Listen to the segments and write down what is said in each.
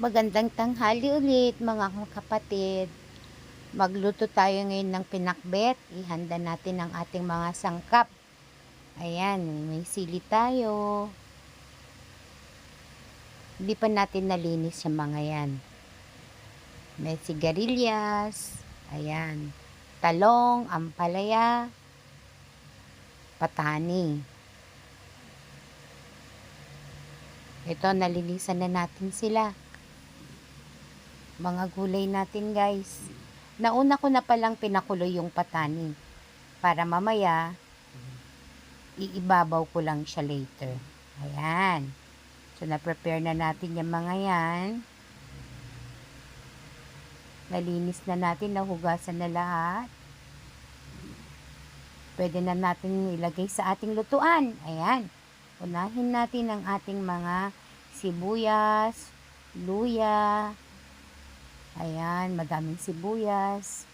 Magandang tanghali ulit mga kapatid. Magluto tayo ngayon ng pinakbet. Ihanda natin ang ating mga sangkap. Ayan, may sili tayo. Hindi pa natin nalinis yung mga yan. May sigarilyas. Ayan. Talong, ampalaya, patani. Ito, nalinisan na natin sila mga gulay natin guys. Nauna ko na palang pinakulo yung patani para mamaya iibabaw ko lang siya later. Ayan. So, na-prepare na natin yung mga yan. Nalinis na natin, nahugasan na lahat. Pwede na natin ilagay sa ating lutuan. Ayan. Unahin natin ang ating mga sibuyas, luya, Ayan, madaming sibuyas,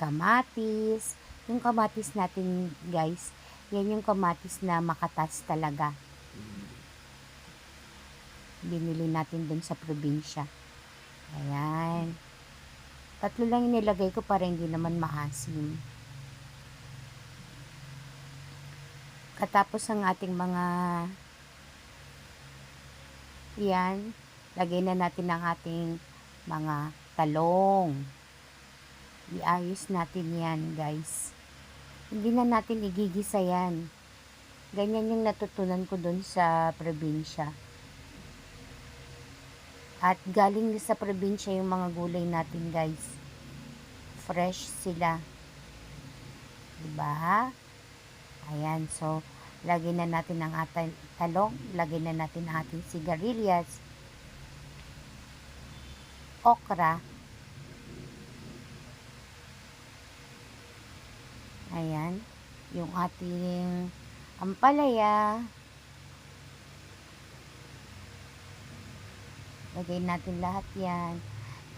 kamatis. Yung kamatis natin, guys, yan yung kamatis na makatas talaga. Binili natin dun sa probinsya. Ayan. Tatlo lang yung nilagay ko para hindi naman maasim. Katapos ang ating mga yan, lagay na natin ang ating mga talong. Iayos natin yan, guys. Hindi na natin igigisa yan. Ganyan yung natutunan ko dun sa probinsya. At galing sa probinsya yung mga gulay natin, guys. Fresh sila. Diba? Ayan, so, lagay na natin ang ating talong, lagay na natin ang ating sigarilyas, okra. Ayan. Yung ating ampalaya. Lagay natin lahat yan.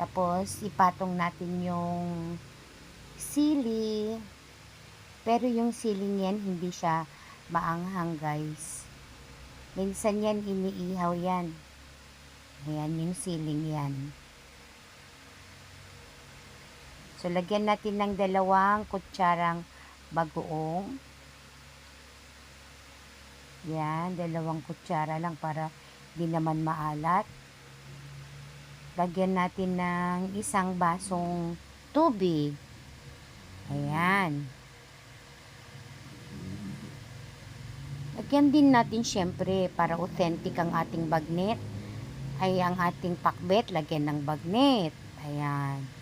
Tapos, ipatong natin yung sili. Pero yung sili niyan, hindi siya maanghang, guys. Minsan yan, iniihaw yan. Ayan, yung siling yan. So, lagyan natin ng dalawang kutsarang bagoong. Yan, dalawang kutsara lang para di naman maalat. Lagyan natin ng isang basong tubig. Ayan. Lagyan din natin syempre para authentic ang ating bagnet. Ay ang ating pakbet, lagyan ng bagnet. Ayan.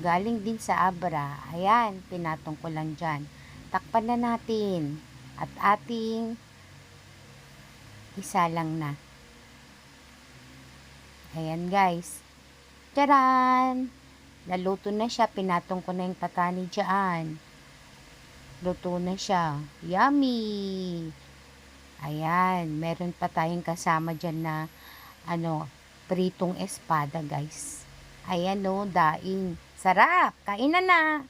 Galing din sa Abra. Ayan, lang dyan. Takpan na natin. At ating isa lang na. Ayan guys. Taran! Naluto na siya. Pinatong ko na yung patani dyan. Luto na siya. Yummy! Ayan. Meron pa tayong kasama dyan na ano, pritong espada guys. Ayan o, daing. Sarap! Kainan na!